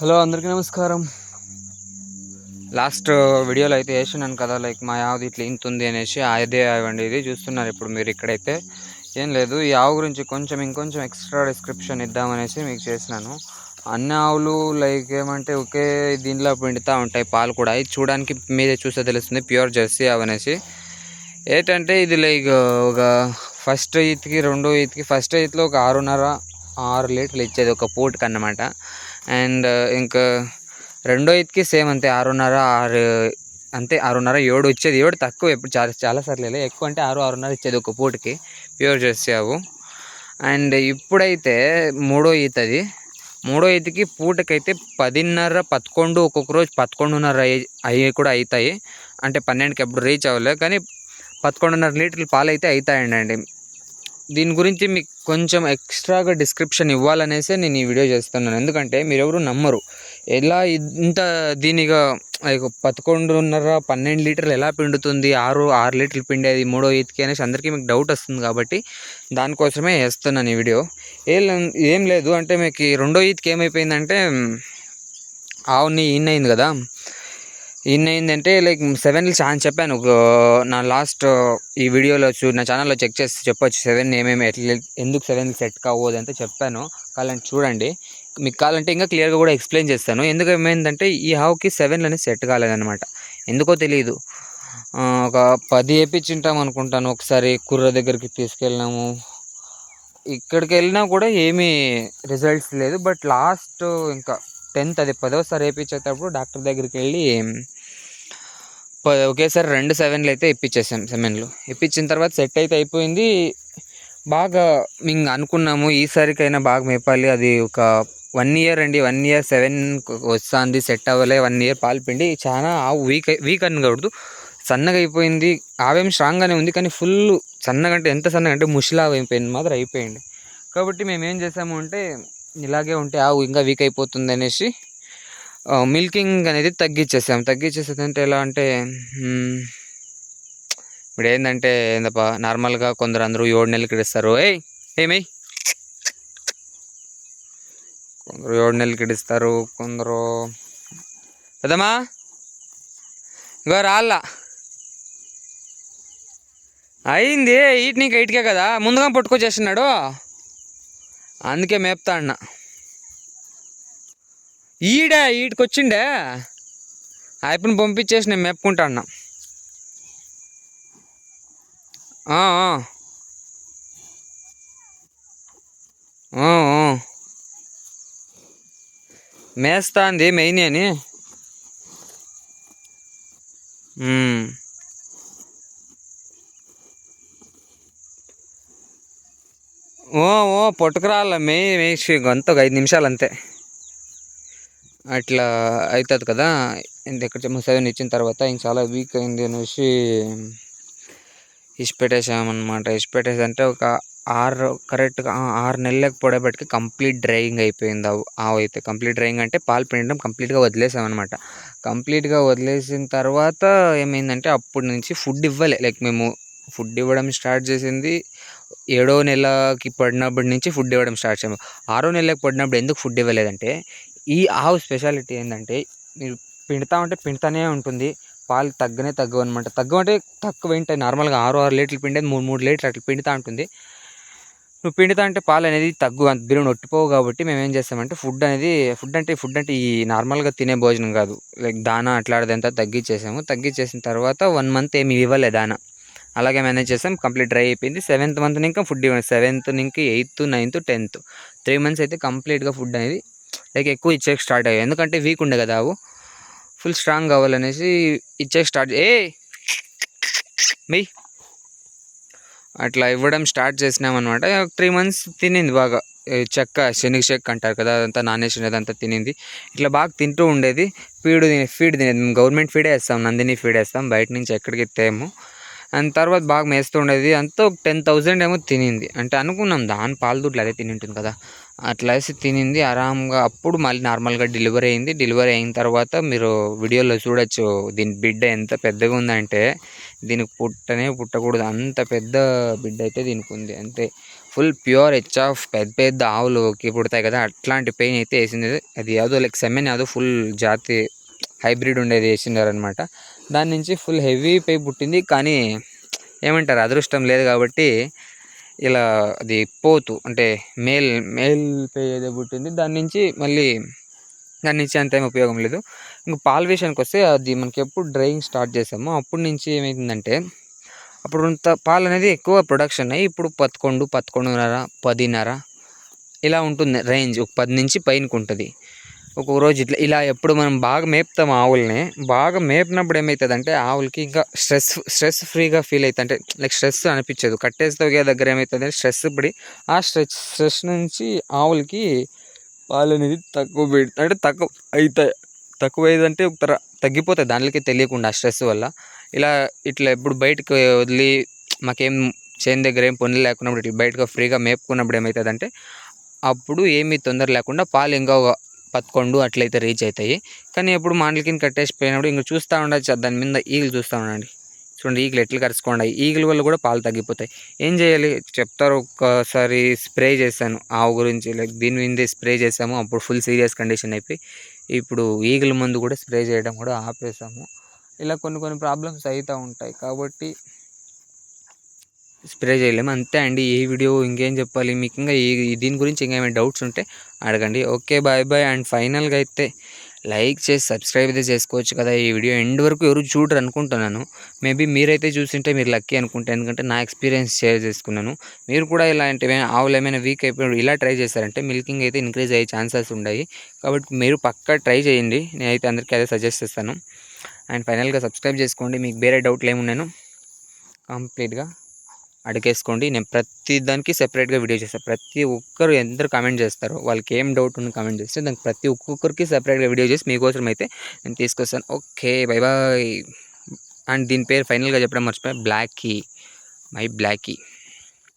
Hello అందరికీ నమస్కారం. Last వీడియోలో అయితే వేసినాను కదా లైక్ మా యావది ఇట్లా ఇంతుంది అనేసి అదే అవండి ఇది చూస్తున్నారు ఇప్పుడు మీరు ఇక్కడైతే. ఏం లేదు ఈ ఆవు గురించి కొంచెం ఇంకొంచెం ఎక్స్ట్రా డిస్క్రిప్షన్ ఇద్దామనేసి మీకు చేసినాను. అన్ని ఆవులు లైక్ ఏమంటే ఒకే దీనిలో పిండుతూ ఉంటాయి పాలు కూడా. ఇది చూడడానికి మీదే చూస్తే తెలుస్తుంది ప్యూర్ జెర్సీ అవనేసి ఏంటంటే ఇది లైక్ ఒక ఫస్ట్ ఈత్కి రెండో ఈత్కి ఫస్ట్ ఈత్లో ఒక ఆరున్నర ఆరు లీటర్లు ఇచ్చేది ఒక పూటకి అన్నమాట అండ్ ఇంకా రెండో ఈత్కి సేమ్ అంతే ఆరున్నర ఆరు అంతే ఆరున్నర ఏడు వచ్చేది. ఏడు తక్కువ ఎప్పుడు చాలా చాలా సర్లేదు ఎక్కువ అంటే ఆరు ఆరున్నర ఇచ్చేది ఒక పూటకి. ప్యూర్ జెర్సీ ఆవు. అండ్ ఇప్పుడైతే మూడో ఈత అది మూడో ఈతకి పూటకైతే పదిన్నర పదకొండు ఒక్కొక్క రోజు పదకొండున్నర అయ్యి కూడా అవుతాయి అంటే పన్నెండుకి ఎప్పుడు రీచ్ అవ్వలేదు కానీ పదకొండున్నర లీటర్లు పాలు అయితే అవుతాయండి దీని గురించి మీకు కొంచెం ఎక్స్ట్రాగా డిస్క్రిప్షన్ ఇవ్వాలనేసే నేను ఈ వీడియో చేస్తున్నాను. ఎందుకంటే మీరెవరు నమ్మరు. ఎలా ఇంత దీనిగా పదకొండున్నర పన్నెండు లీటర్లు ఎలా పిండుతుంది ఆరు ఆరు లీటర్లు పిండేది మూడో ఈత్కి అనేసి అందరికీ మీకు డౌట్ వస్తుంది కాబట్టి దానికోసమే వేస్తున్నాను ఈ వీడియో. ఏం ఏం లేదు. అంటే మీకు రెండో ఈత్కి ఏమైపోయిందంటే ఆవుని ఈయన అయింది కదా. ఇన్ అయిందంటే లైక్ సెవెన్లు ఛాన్స్ చెప్పాను. నా లాస్ట్ ఈ వీడియోలో చూ నా ఛానల్లో చెక్ చేసి చెప్పొచ్చు. సెవెన్ ఏమేమి ఎట్లా ఎందుకు సెవెన్ సెట్ కావద్దు అంతా చెప్పాను. కావాలంటే చూడండి. మీకు కావాలంటే ఇంకా క్లియర్గా కూడా ఎక్స్ప్లెయిన్ చేస్తాను. ఎందుకు ఏమైందంటే ఈ హావ్కి సెవెన్లు అనేది సెట్ కాలేదనమాట ఎందుకో తెలియదు ఒక పది వేపించుంటాం అనుకుంటాను. ఒకసారి కుర్ర దగ్గరికి తీసుకెళ్ళినాము. ఇక్కడికి వెళ్ళినా కూడా ఏమీ రిజల్ట్స్ లేదు. బట్ లాస్ట్ ఇంకా టెన్త్ అది పదోసారి వేయించేటప్పుడు డాక్టర్ దగ్గరికి వెళ్ళి ఒకేసారి రెండు సెవెన్లు అయితే ఇప్పించేసాం సెవెన్లు. ఇప్పించిన తర్వాత సెట్ అయితే అయిపోయింది. బాగా మేము అనుకున్నాము ఈసారికైనా బాగా మేపాలి. అది ఒక వన్ ఇయర్ అండి వన్ ఇయర్ సెవెన్ వస్తుంది సెట్ అవ్వలే వన్ ఇయర్ పాలు పిండి. చాలా వీక్ వీక్ అని కూడదు సన్నగా అయిపోయింది. ఆవేం స్ట్రాంగ్గానే ఉంది కానీ ఫుల్ సన్నగా అంటే ఎంత సన్నగా అంటే ముషిలాగా అయిపోయింది మాత్రం అయిపోయింది. కాబట్టి మేము ఏం చేసాము అంటే ఇలాగే ఉంటే ఆవు ఇంకా వీక్ అయిపోతుంది అనేసి మిల్కింగ్ అనేది తగ్గించేసాం తగ్గించేసేది అంటే ఎలా అంటే ఇప్పుడు ఏంటంటే ఏందప్ప నార్మల్గా కొందరు అందరూ ఏడు నెలలకి ఇస్తారు ఏయ్ ఏమై కొందరు ఏడు నెలలకి ఇస్తారు కొందరు పెద్దమ్మా ఇంకో రాళ్ళ. అయింది ఈట్ నీకు ఇటుకే కదా ముందుగా పట్టుకొచ్చేస్తున్నాడు. అందుకే మేపుతా అన్న. ఈడే ఈడికి వచ్చిండే ఆయప్పని పంపించేసి నేను మెప్పుకుంటా అన్న. మేస్తా అంది మెయిన్ అని. ఓ ఓ పట్టుకురాల మే మేసి అంత ఐదు నిమిషాలు అంతే అట్లా అవుతుంది కదా. ఇక్కడ సెవెన్ ఇచ్చిన తర్వాత ఇంక చాలా వీక్ అయింది అనేసి ఇసిపెట్టేసామన్నమాట. ఇసిపెట్టేసి అంటే ఒక ఆరు కరెక్ట్గా ఆరు నెలలకు పొడబెట్టుకి కంప్లీట్ డ్రైయింగ్ అయిపోయింది ఆవు ఆవు అయితే. కంప్లీట్ డ్రైయింగ్ అంటే పాలు పిండడం కంప్లీట్గా వదిలేసామన్నమాట. కంప్లీట్గా వదిలేసిన తర్వాత ఏమైందంటే అప్పటి నుంచి ఫుడ్ ఇవ్వలే. లైక్ మేము ఫుడ్ ఇవ్వడం స్టార్ట్ చేసింది. ఏడో నెలకి పడినప్పటి నుంచి ఫుడ్ ఇవ్వడం స్టార్ట్ చేసాము. ఆరో నెలలకు పడినప్పుడు ఎందుకు ఫుడ్ ఇవ్వలేదంటే ఈ ఆవు స్పెషాలిటీ ఏంటంటే మీరు పిండుతా ఉంటే పిండుతానే ఉంటుంది. పాలు తగ్గనే తగ్గవు అనమాట తగ్గవంటే తక్కువ ఏంటాయి నార్మల్గా ఆరు ఆరు లీటర్లు పిండేది మూడు మూడు లీటర్లు అట్లా పిండుతూ ఉంటుంది. నువ్వు పిండుతా అంటే పాలు అనేది తగ్గు అంత బిరువు నొట్టిపోవు కాబట్టి మేము ఏం చేస్తామంటే ఫుడ్ అనేది ఫుడ్ అంటే ఫుడ్ అంటే ఈ నార్మల్గా తినే భోజనం కాదు. లైక్ దానా అట్లాడదంతా తగ్గించేసాము తగ్గించేసిన తర్వాత వన్ మంత్ ఏమి ఇవ్వలే దానా. అలాగే మేనేజ్ చేసాం కంప్లీట్ డ్రై అయిపోయింది. సెవెంత్ మంత్ ఇంకా ఫుడ్ ఇవ్వండి సెవెంత్ నుంచి eighth ninth tenth. Three months అయితే కంప్లీట్గా ఫుడ్ అనేది లైక్ ఎక్కువ ఇచ్చేకి స్టార్ట్ అయ్యాయి. ఎందుకంటే వీక్ ఉండే కదా అవు ఫుల్ స్ట్రాంగ్ కావాలనేసి ఇచ్చేకి స్టార్ట్ ఏ! మీ! అట్లా ఇవ్వడం స్టార్ట్ చేసినామన్నమాట. త్రీ మంత్స్ తినింది బాగా. చెక్క శనగ చెక్క అంటారు కదా అదంతా నానేసినది అదంతా తినింది. ఇట్లా బాగా తింటూ ఉండేది. ఫీడ్ ఫీడ్ తినేది. మేము గవర్నమెంట్ ఫీడే వేస్తాం నందిని ఫీడ్ వేస్తాం బయట నుంచి ఎక్కడికి ఎత్తాము అండ్ తర్వాత బాగా మేస్తూ ఉండేది అంతా ఒక టెన్ థౌజండ్ ఏమో తినింది. అంటే అనుకున్నాం దాని పాలు దుడ్లు అదే తిని ఉంటుంది కదా. అట్లా వేసి తినింది. ఆరామ్గా అప్పుడు మళ్ళీ నార్మల్గా డెలివరీ అయింది. డెలివరీ అయిన తర్వాత మీరు వీడియోలో చూడొచ్చు దీని బిడ్డ ఎంత పెద్దగా ఉందంటే దీనికి పుట్టనే పుట్టకూడదు. అంత పెద్ద బిడ్డ అయితే దీనికి ఉంది. అంతే. ఫుల్ ప్యూర్ హెచ్ ఆఫ్ పెద్ద పెద్ద ఆవులుకి పుడతాయి కదా. అట్లాంటి పెయిన్ అయితే వేసింది. అది యాదో లైక్ సెమెన్ యాదో ఫుల్ జాతి హైబ్రిడ్ ఉండేది వేసినారు అనమాట దాని నుంచి ఫుల్ హెవీ పై పుట్టింది. కానీ ఏమంటారు అదృష్టం లేదు కాబట్టి ఇలా అది పోతు అంటే మేల్ మేల్ పే ఏదో పుట్టింది దాని నుంచి మళ్ళీ దాని నుంచి అంత ఏం ఉపయోగం లేదు. ఇంకా పాల విషయానికి వస్తే అది మనకి ఎప్పుడు డ్రైయింగ్ స్టార్ట్ చేసామో అప్పటి నుంచి ఏమైందంటే అప్పుడు అంత పాలు అనేది ఎక్కువ ప్రొడక్షన్ అయ్యి ఇప్పుడు పదకొండు పదకొండున్నర పదిన్నర ఇలా ఉంటుంది రేంజ్ ఒక పది నుంచి పైనకు ఉంటుంది. ఒక్కొక్క రోజు ఇట్లా ఇలా ఎప్పుడు మనం బాగా మేపుతాం ఆవుల్ని. బాగా మేపినప్పుడు ఏమవుతుందంటే ఆవులకి ఇంకా స్ట్రెస్ స్ట్రెస్ ఫ్రీగా ఫీల్ అవుతుంది అంటే లైక్ స్ట్రెస్ అనిపించదు. కట్టేస్తే ఒకే దగ్గర ఏమవుతుంది స్ట్రెస్ పడి ఆ స్ట్రెస్ స్ట్రెస్ నుంచి ఆవులకి పాలు అనేది తక్కువ పెడి అంటే తక్కువ అవుతాయి తక్కువ అయిందంటే ఒక తర తగ్గిపోతాయి. దానికి తెలియకుండా స్ట్రెస్ వల్ల. ఇలా ఇట్లా ఎప్పుడు బయటకు వదిలి మాకేం చేను దగ్గర ఏం పనులు లేకున్నప్పుడు ఇట్లా బయటకు ఫ్రీగా మేపుకున్నప్పుడు ఏమవుతుందంటే అప్పుడు ఏమీ తొందర లేకుండా పాలు ఇంకా పదకొండు అట్లయితే రీచ్ అవుతాయి. కానీ ఎప్పుడు మాటలకి కట్టేసి పోయినప్పుడు ఇంకా చూస్తూ ఉండొచ్చు దాని మీద ఈగలు చూస్తూ ఉండండి. చూడండి ఈగలు ఎట్లు కరుచుకోండి ఈగల వల్ల కూడా పాలు తగ్గిపోతాయి. ఏం చేయాలి? చెప్తారు ఒక్కసారి స్ప్రే చేశాను ఆవు గురించి. లైక్ దీని మీద స్ప్రే చేసాము అప్పుడు ఫుల్ సీరియస్ కండిషన్ అయిపోయి. ఇప్పుడు ఈగల మందు కూడా స్ప్రే చేయడం కూడా ఆపేసాము ఇలా కొన్ని కొన్ని ప్రాబ్లమ్స్ అవుతూ ఉంటాయి. కాబట్టి స్ప్రే చేయలేము. అంతే అండి. ఈ వీడియో ఇంకేం చెప్పాలి? మీకు ఇంకా ఈ దీని గురించి ఇంకేమైనా డౌట్స్ ఉంటే అడగండి. Okay bye bye. అండ్ ఫైనల్గా అయితే లైక్ చేసి సబ్స్క్రైబ్ అయితే చేసుకోవచ్చు కదా. ఈ వీడియో ఎండ్ వరకు ఎవరు చూడరు అనుకుంటున్నాను. మేబీ మీరైతే చూసింటే మీరు లక్కీ అనుకుంటే. ఎందుకంటే నా ఎక్స్పీరియన్స్ షేర్ చేసుకున్నాను. మీరు కూడా ఇలాంటివి ఆవులు ఏమైనా వీక్ అయిపోయినప్పుడు ఇలా ట్రై చేశారంటే మిల్కింగ్ అయితే ఇంక్రీజ్ అయ్యే ఛాన్సెస్ ఉన్నాయి. కాబట్టి మీరు పక్కా ట్రై చేయండి. నేనైతే అందరికీ అదే సజెస్ట్ చేస్తాను. అండ్ ఫైనల్గా సబ్స్క్రైబ్ చేసుకోండి. మీకు వేరే డౌట్లు ఏమున్నాను కంప్లీట్గా అడిగేసుకోండి. నేను ప్రతి దానికి సెపరేట్గా వీడియో చేస్తాను ప్రతి ఒక్కరు ఎందరు కామెంట్ చేస్తారో వాళ్ళకి ఏం డౌట్ ఉంది కామెంట్ చేస్తే దానికి ప్రతి ఒక్కొక్కరికి సెపరేట్గా వీడియో చేసి మీకోసం అయితే నేను తీసుకొస్తాను. Okay bye bye. అండ్ దీని పేరు ఫైనల్గా చెప్పడం మర్చిపోయి. బ్లాక్. కీ మై బ్లాక్. కీ